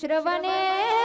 શ્રવણે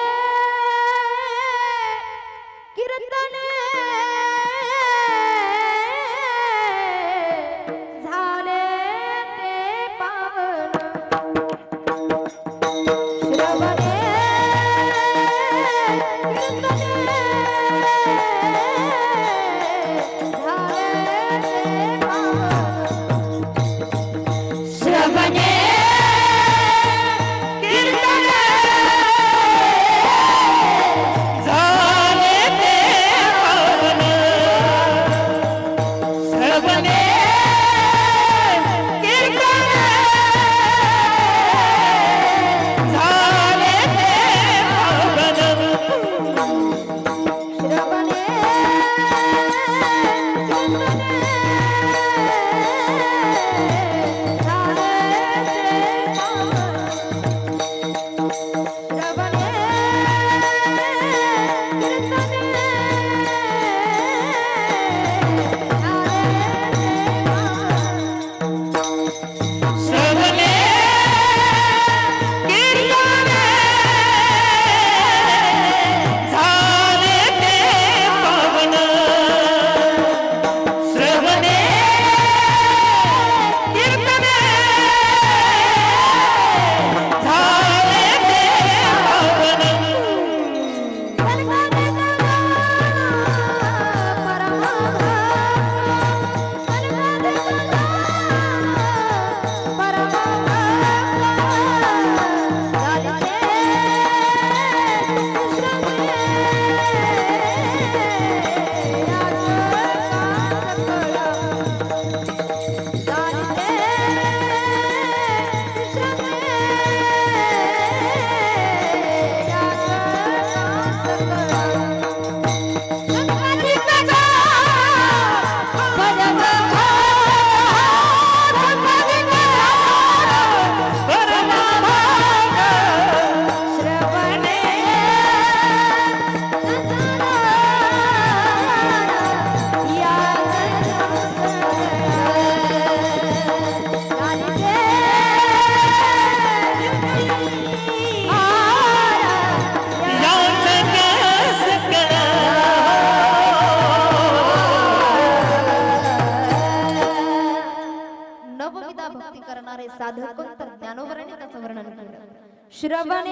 साधक कोण ज्ञानोबराने त्याचं वर्णन केलं. श्रवणे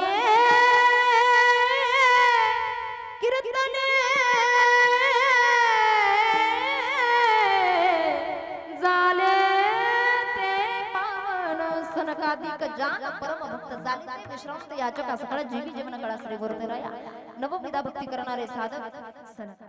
कीर्तने झाले ते पावन सनकाधिक जान परम भक्त झाले ते विश्रांत याचक असकळ जीवी जीवन कळा श्री गुरुदेवराया नवविधा भक्ती करणारे साधक सनक